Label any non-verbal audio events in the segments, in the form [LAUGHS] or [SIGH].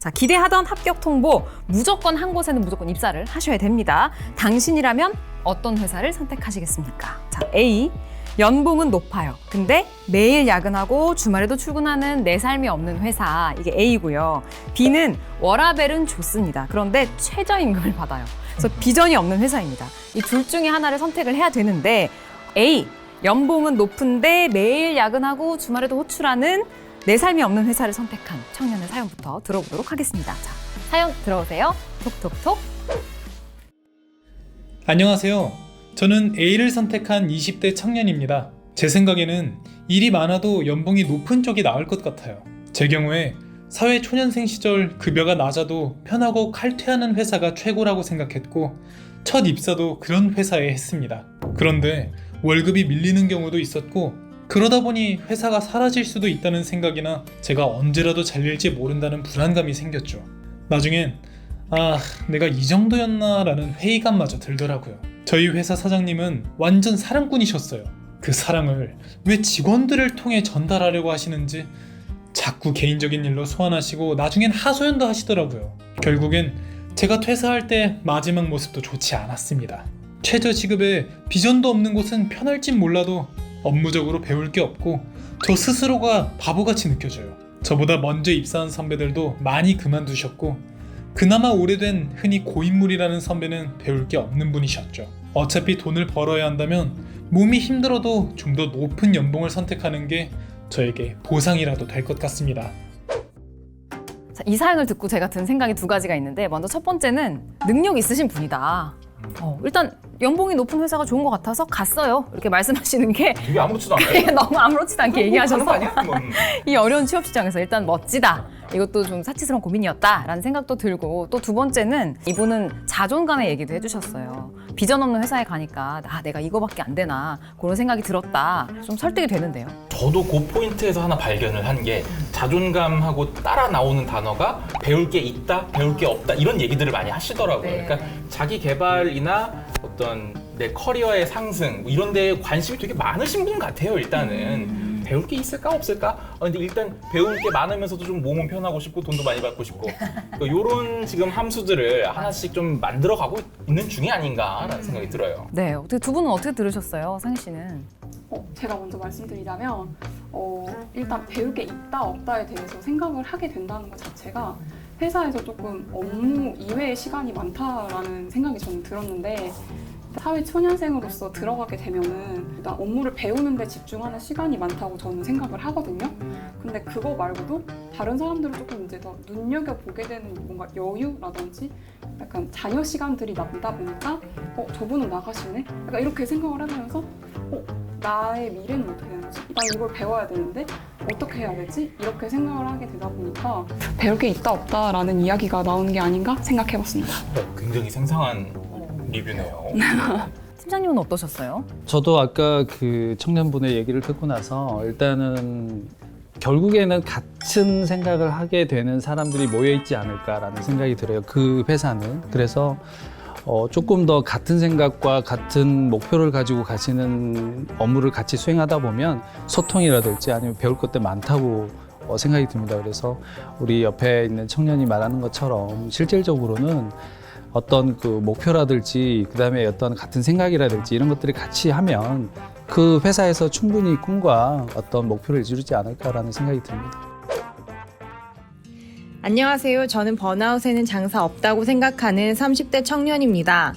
자, 기대하던 합격 통보 무조건 한 곳에는 무조건 입사를 하셔야 됩니다. 당신이라면 어떤 회사를 선택하시겠습니까? 자, A. 연봉은 높아요. 근데 매일 야근하고 주말에도 출근하는 내 삶이 없는 회사. 이게 A고요. B는 워라벨은 좋습니다. 그런데 최저임금을 받아요. 그래서 비전이 없는 회사입니다. 이 둘 중에 하나를 선택을 해야 되는데 A. 연봉은 높은데 매일 야근하고 주말에도 호출하는 내 삶이 없는 회사를 선택한 청년의 사연부터 들어보도록 하겠습니다. 자, 사연 들어오세요. 톡톡톡. 안녕하세요. 저는 A를 선택한 20대 청년입니다. 제 생각에는 일이 많아도 연봉이 높은 쪽이 나을 것 같아요. 제 경우에 사회 초년생 시절 급여가 낮아도 편하고 칼퇴하는 회사가 최고라고 생각했고 첫 입사도 그런 회사에 했습니다. 그런데 월급이 밀리는 경우도 있었고 그러다 보니 회사가 사라질 수도 있다는 생각이나 제가 언제라도 잘릴지 모른다는 불안감이 생겼죠. 나중엔 아, 내가 이 정도였나라는 회의감마저 들더라고요. 저희 회사 사장님은 완전 사랑꾼이셨어요. 그 사랑을 왜 직원들을 통해 전달하려고 하시는지 자꾸 개인적인 일로 소환하시고 나중엔 하소연도 하시더라고요. 결국엔 제가 퇴사할 때 마지막 모습도 좋지 않았습니다. 최저 시급에 비전도 없는 곳은 편할진 몰라도 업무적으로 배울 게 없고 저 스스로가 바보같이 느껴져요. 저보다 먼저 입사한 선배들도 많이 그만두셨고 그나마 오래된 흔히 고인물이라는 선배는 배울 게 없는 분이셨죠. 어차피 돈을 벌어야 한다면 몸이 힘들어도 좀 더 높은 연봉을 선택하는 게 저에게 보상이라도 될 것 같습니다. 자, 이 사연을 듣고 제가 든 생각이 두 가지가 있는데 먼저 첫 번째는 능력 있으신 분이다. 어, 일단 연봉이 높은 회사가 좋은 것 같아서 갔어요. 이렇게 말씀하시는 게 되게 아무렇지도 않아요. [LAUGHS] 너무 아무렇지도 않게 얘기하셔서 가는 거 아니야? 그건. [LAUGHS] 이 어려운 취업 시장에서 일단 멋지다. 이것도 좀 사치스러운 고민이었다라는 생각도 들고 또 두 번째는 이분은 자존감의 얘기도 해주셨어요. 비전 없는 회사에 가니까 아 내가 이거밖에 안 되나 그런 생각이 들었다. 좀 설득이 되는데요. 저도 그 포인트에서 하나 발견을 한 게 자존감하고 따라 나오는 단어가 배울 게 있다, 배울 게 없다 이런 얘기들을 많이 하시더라고요. 네. 그러니까 자기 개발이나 어떤 내 커리어의 상승 뭐 이런 데에 관심이 되게 많으신 분 같아요. 일단은 배울 게 있을까 없을까? 어, 근데 일단 배울 게 많으면서도 좀 몸은 편하고 싶고 돈도 많이 받고 싶고 이런 지금 함수들을 하나씩 좀 만들어 가고 있는 중이 아닌가라는 생각이 들어요. 네, 어떻게 두 분은 어떻게 들으셨어요, 상희 씨는? 어, 제가 먼저 말씀드리자면 어, 일단 배울 게 있다 없다에 대해서 생각을 하게 된다는 것 자체가 회사에서 조금 업무 이외의 시간이 많다라는 생각이 저는 들었는데 사회 초년생으로서 들어가게 되면은 일단 업무를 배우는데 집중하는 시간이 많다고 저는 생각을 하거든요. 근데 그거 말고도 다른 사람들을 조금 이제 더 눈여겨 보게 되는 뭔가 여유라든지 약간 자녀 시간들이 남다 보니까 어 저분은 나가시네. 약간 이렇게 생각을 하면서 어 나의 미래는 어떻게 되는지 난 이걸 배워야 되는데 어떻게 해야 되지? 이렇게 생각을 하게 되다 보니까 배울 게 있다 없다라는 이야기가 나오는 게 아닌가 생각해봤습니다. 어, 굉장히 생생한 리뷰네요. [LAUGHS] 팀장님은 어떠셨어요? 저도 아까 그 청년분의 얘기를 듣고 나서 일단은 결국에는 같은 생각을 하게 되는 사람들이 모여 있지 않을까라는 생각이 들어요. 그 회사는 그래서 어, 조금 더 같은 생각과 같은 목표를 가지고 가시는 업무를 같이 수행하다 보면 소통이라든지 아니면 배울 것들 많다고 어, 생각이 듭니다. 그래서 우리 옆에 있는 청년이 말하는 것처럼 실질적으로는 어떤 그 목표라든지 그다음에 어떤 같은 생각이라든지 이런 것들이 같이 하면 그 회사에서 충분히 꿈과 어떤 목표를 이루지 않을까라는 생각이 듭니다. 안녕하세요. 저는 번아웃에는 장사 없다고 생각하는 30대 청년입니다.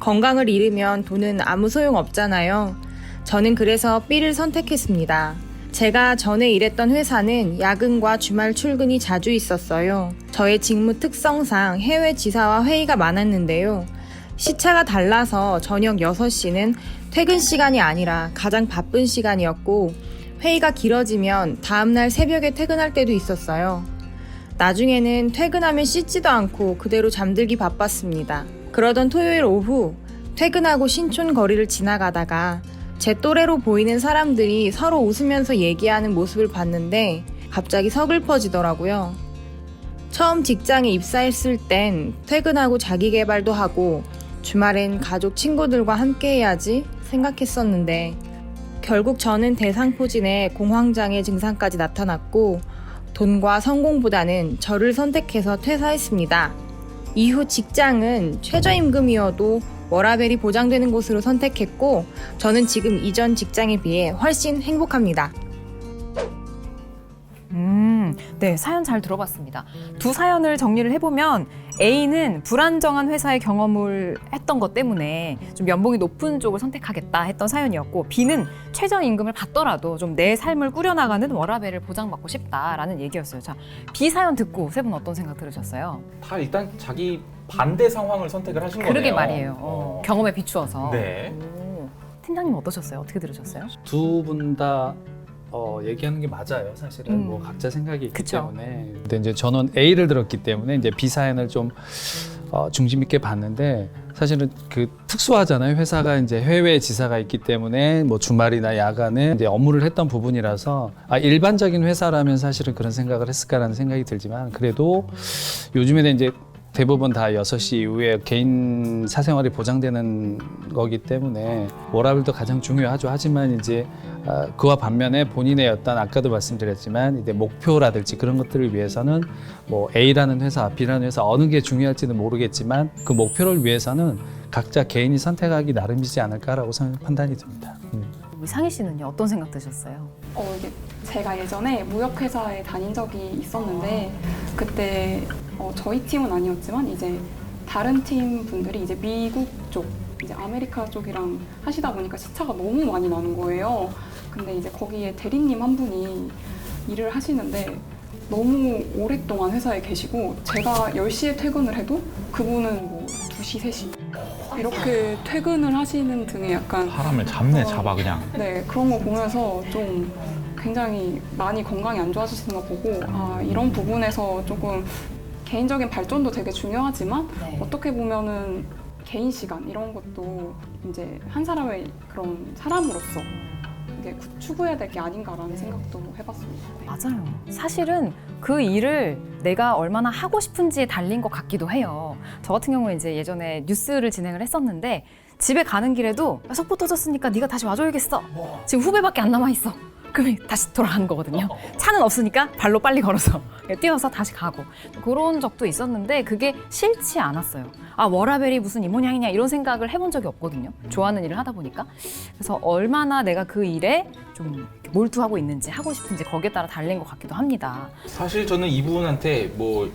건강을 잃으면 돈은 아무 소용 없잖아요. 저는 그래서 B를 선택했습니다. 제가 전에 일했던 회사는 야근과 주말 출근이 자주 있었어요. 저의 직무 특성상 해외 지사와 회의가 많았는데요. 시차가 달라서 저녁 6시는 퇴근 시간이 아니라 가장 바쁜 시간이었고, 회의가 길어지면 다음날 새벽에 퇴근할 때도 있었어요. 나중에는 퇴근하면 씻지도 않고 그대로 잠들기 바빴습니다. 그러던 토요일 오후 퇴근하고 신촌 거리를 지나가다가 제 또래로 보이는 사람들이 서로 웃으면서 얘기하는 모습을 봤는데 갑자기 서글퍼지더라고요. 처음 직장에 입사했을 땐 퇴근하고 자기 개발도 하고 주말엔 가족 친구들과 함께 해야지 생각했었는데 결국 저는 대상포진에 공황장애 증상까지 나타났고 돈과 성공보다는 저를 선택해서 퇴사했습니다. 이후 직장은 최저임금이어도 워라벨이 보장되는 곳으로 선택했고, 저는 지금 이전 직장에 비해 훨씬 행복합니다. 음, 네, 사연 잘 들어봤습니다. 두 사연을 정리를 해보면 A는 불안정한 회사의 경험을 했던 것 때문에 좀 연봉이 높은 쪽을 선택하겠다 했던 사연이었고 B는 최저임금을 받더라도 좀 내 삶을 꾸려나가는 워라벨을 보장받고 싶다라는 얘기였어요. 자, B 사연 듣고 세 분 어떤 생각 들으셨어요? 다 일단 자기 반대 상황을 선택을 하신 거네요. 그러게 말이에요. 어, 경험에 비추어서. 네. 오, 팀장님 어떠셨어요? 어떻게 들으셨어요? 두 분 다 어, 얘기하는 게 맞아요. 사실은 음. 뭐 각자 생각이 있기 그쵸. 때문에. 근데 이제 저는 A를 들었기 때문에 이제 B 사연을 좀 어, 중심 있게 봤는데 사실은 그 특수하잖아요. 회사가 이제 해외 지사가 있기 때문에 뭐 주말이나 야간에 이제 업무를 했던 부분이라서 아, 일반적인 회사라면 사실은 그런 생각을 했을까라는 생각이 들지만 그래도 요즘에는 이제 대부분 다 6시 이후에 개인 사생활이 보장되는 거기 때문에 워라벨도 가장 중요하죠. 하지만 이제 아, 그와 반면에 본인의 어떤 아까도 말씀드렸지만 이제 목표라든지 그런 것들을 위해서는 뭐 A라는 회사, B라는 회사 어느 게 중요할지는 모르겠지만 그 목표를 위해서는 각자 개인이 선택하기 나름이지 않을까라고 생- 판단이 듭니다. 음. 우리 상희 씨는요? 어떤 생각 드셨어요? 어, 이게 제가 예전에 무역회사에 다닌 적이 있었는데 그때 어, 저희 팀은 아니었지만 이제 다른 팀 분들이 이제 미국 쪽, 이제 아메리카 쪽이랑 하시다 보니까 시차가 너무 많이 나는 거예요. 근데 이제 거기에 대리님 한 분이 일을 하시는데 너무 오랫동안 회사에 계시고 제가 10시에 퇴근을 해도 그분은 뭐 2시, 3시 이렇게 퇴근을 하시는 등의 약간 사람을 잡네 잡아 그냥. 네, 그런 거 보면서 좀 굉장히 많이 건강이 안 좋아지시는 거 보고 아, 이런 부분에서 조금 개인적인 발전도 되게 중요하지만 네. 어떻게 보면은 개인 시간 이런 것도 이제 한 사람의 그런 사람으로서 이게 구- 추구해야 될 게 아닌가라는 생각도 해봤습니다. 네. 맞아요. 사실은 그 일을 내가 얼마나 하고 싶은지에 달린 것 같기도 해요. 저 같은 경우는 이제 예전에 뉴스를 진행을 했었는데 집에 가는 길에도 야, 속보 터졌으니까 네가 다시 와줘야겠어. 지금 후배밖에 안 남아 있어. 그러면 [LAUGHS] 다시 돌아가는 거거든요. 차는 없으니까 발로 빨리 걸어서 [LAUGHS] 뛰어서 다시 가고 그런 적도 있었는데 그게 싫지 않았어요. 아 워라벨이 무슨 이 모양이냐 이런 생각을 해본 적이 없거든요. 좋아하는 일을 하다 보니까 그래서 얼마나 내가 그 일에 좀 몰두하고 있는지 하고 싶은지 거기에 따라 달린 것 같기도 합니다. 사실 저는 이분한테 뭐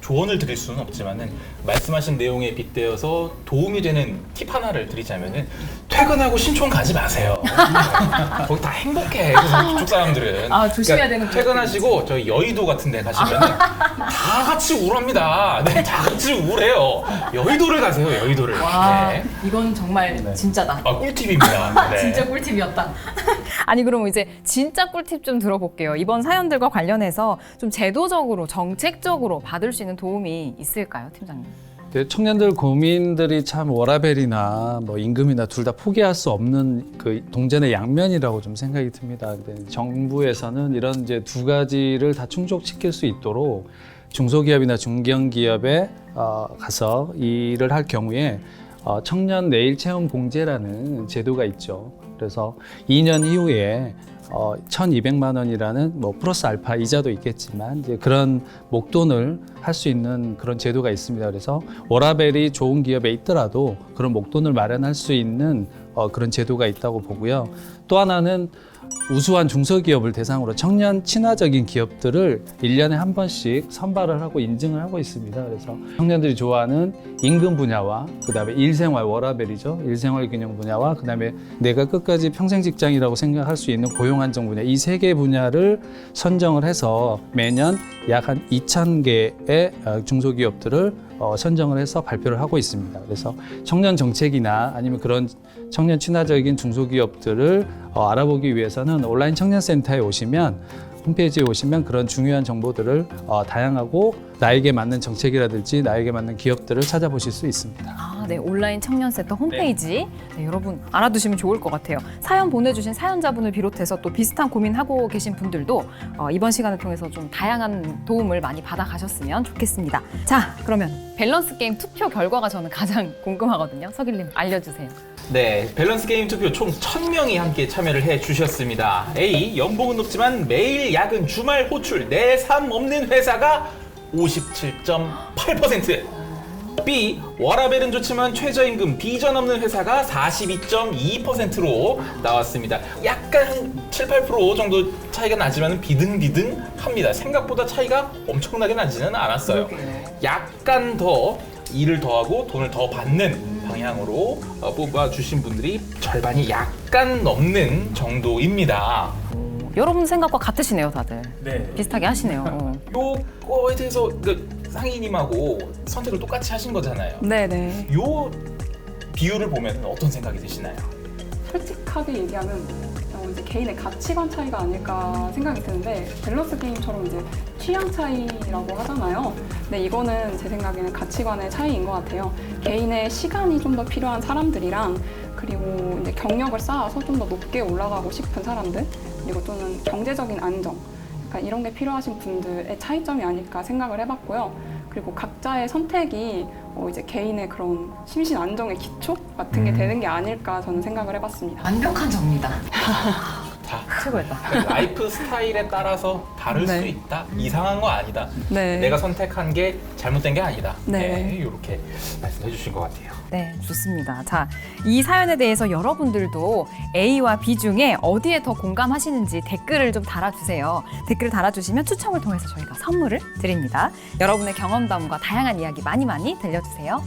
조언을 드릴 수는 없지만은 말씀하신 내용에 빗대어서 도움이 되는 팁 하나를 드리자면은 퇴근하고 신촌 가지 마세요. [LAUGHS] 거기 다 행복해. 그래서 그쪽 사람들은. 아, 조심해야 되는 퇴근하시고 저희 여의도 같은 데 가시면은 [LAUGHS] 다 같이 우울합니다. 네, 다 같이 우울해요. 여의도를 가세요. 여의도를. 네. 이건 정말 진짜다. 아, 꿀팁입니다. [LAUGHS] 네. 진짜 꿀팁이었다. 아니 그럼 이제 진짜 꿀팁 좀 들어볼게요. 이번 사연들과 관련해서 좀 제도적으로 정책적으로 받을 수 있는 도움이 있을까요, 팀장님? 근데 청년들 고민들이 참 워라벨이나 뭐 임금이나 둘 다 포기할 수 없는 그 동전의 양면이라고 좀 생각이 듭니다. 근데 정부에서는 이런 이제 두 가지를 다 충족시킬 수 있도록 중소기업이나 중견기업에 어, 가서 일을 할 경우에 어, 청년 내일 채용 공제라는 제도가 있죠. 그래서 2년 이후에 어, 1,200만 원이라는 뭐 플러스 알파 이자도 있겠지만 이제 그런 목돈을 할 수 있는 그런 제도가 있습니다. 그래서 워라벨이 좋은 기업에 있더라도 그런 목돈을 마련할 수 있는 어, 그런 제도가 있다고 보고요. 또 하나는 우수한 중소기업을 대상으로 청년 친화적인 기업들을 일년에한 번씩 선발을 하고 인증을 하고 있습니다. 그래서 청년들이 좋아하는 임금 분야와 그다음에 일생활 워라벨이죠. 일생활 균형 분야와 그다음에 내가 끝까지 평생 직장이라고 생각할 수 있는 고용 안정 분야 이 세 개 분야를 선정을 해서 매년 약 한 2,000개의 어, 중소기업들을 어, 선정을 해서 발표를 하고 있습니다. 그래서 청년 정책이나 아니면 그런 청년 친화적인 중소기업들을 어, 알아보기 위해서는 온라인 청년센터에 오시면 홈페이지에 오시면 그런 중요한 정보들을 어, 다양하고 나에게 맞는 정책이라든지 나에게 맞는 기업들을 찾아보실 수 있습니다. 아, 네. 온라인 청년 센터 홈페이지 네, 여러분 알아두시면 좋을 것 같아요. 사연 보내주신 사연자분을 비롯해서 또 비슷한 고민하고 계신 분들도 어, 이번 시간을 통해서 좀 다양한 도움을 많이 받아가셨으면 좋겠습니다. 자, 그러면 밸런스 게임 투표 결과가 저는 가장 [LAUGHS] 궁금하거든요. 서길님 알려주세요. 네, 밸런스 게임 투표 총 1000명이 함께 참여를 해 주셨습니다. A. 연봉은 높지만 매일 야근, 주말 호출, 내삼 없는 회사가 57.8%. B. 워라벨은 좋지만 최저임금 비전 없는 회사가 42.2%로 나왔습니다. 약간 한 7, 8% 정도 차이가 나지만 비등비등합니다. 생각보다 차이가 엄청나게 나지는 않았어요. 약간 더 일을 더하고 돈을 더 받는 방향으로 어, 뽑아주신 분들이 절반이 약간 넘는 정도입니다. 여러분 생각과 같으시네요, 다들. 네. 비슷하게 하시네요. 어. 요거에 대해서 그 상희님하고 선택을 똑같이 하신 거잖아요. 네네. 요 비율을 보면 어떤 생각이 드시나요? 솔직하게 얘기하면 어, 이제 개인의 가치관 차이가 아닐까 생각이 드는데 밸런스 게임처럼 이제 취향 차이라고 하잖아요. 근데 이거는 제 생각에는 가치관의 차이인 것 같아요. 개인의 시간이 좀 더 필요한 사람들이랑 그리고 이제 경력을 쌓아서 좀 더 높게 올라가고 싶은 사람들 그리고 또는 경제적인 안정 약간 이런 게 필요하신 분들의 차이점이 아닐까 생각을 해봤고요. 그리고 각자의 선택이 어, 이제 개인의 그런 심신 안정의 기초 같은 게 되는 게 아닐까 저는 생각을 해봤습니다. 완벽한 정리다. [LAUGHS] 다 최고였다. 라이프 스타일에 따라서 다를 네. 수 있다. 이상한 거 아니다. 네. 내가 선택한 게 잘못된 게 아니다. 네. 이렇게 말씀해 주신 것 같아요. 네, 좋습니다. 자, 이 사연에 대해서 여러분들도 A와 B 중에 어디에 더 공감하시는지 댓글을 좀 달아주세요. 댓글을 달아주시면 추첨을 통해서 저희가 선물을 드립니다. 여러분의 경험담과 다양한 이야기 많이 많이 들려주세요.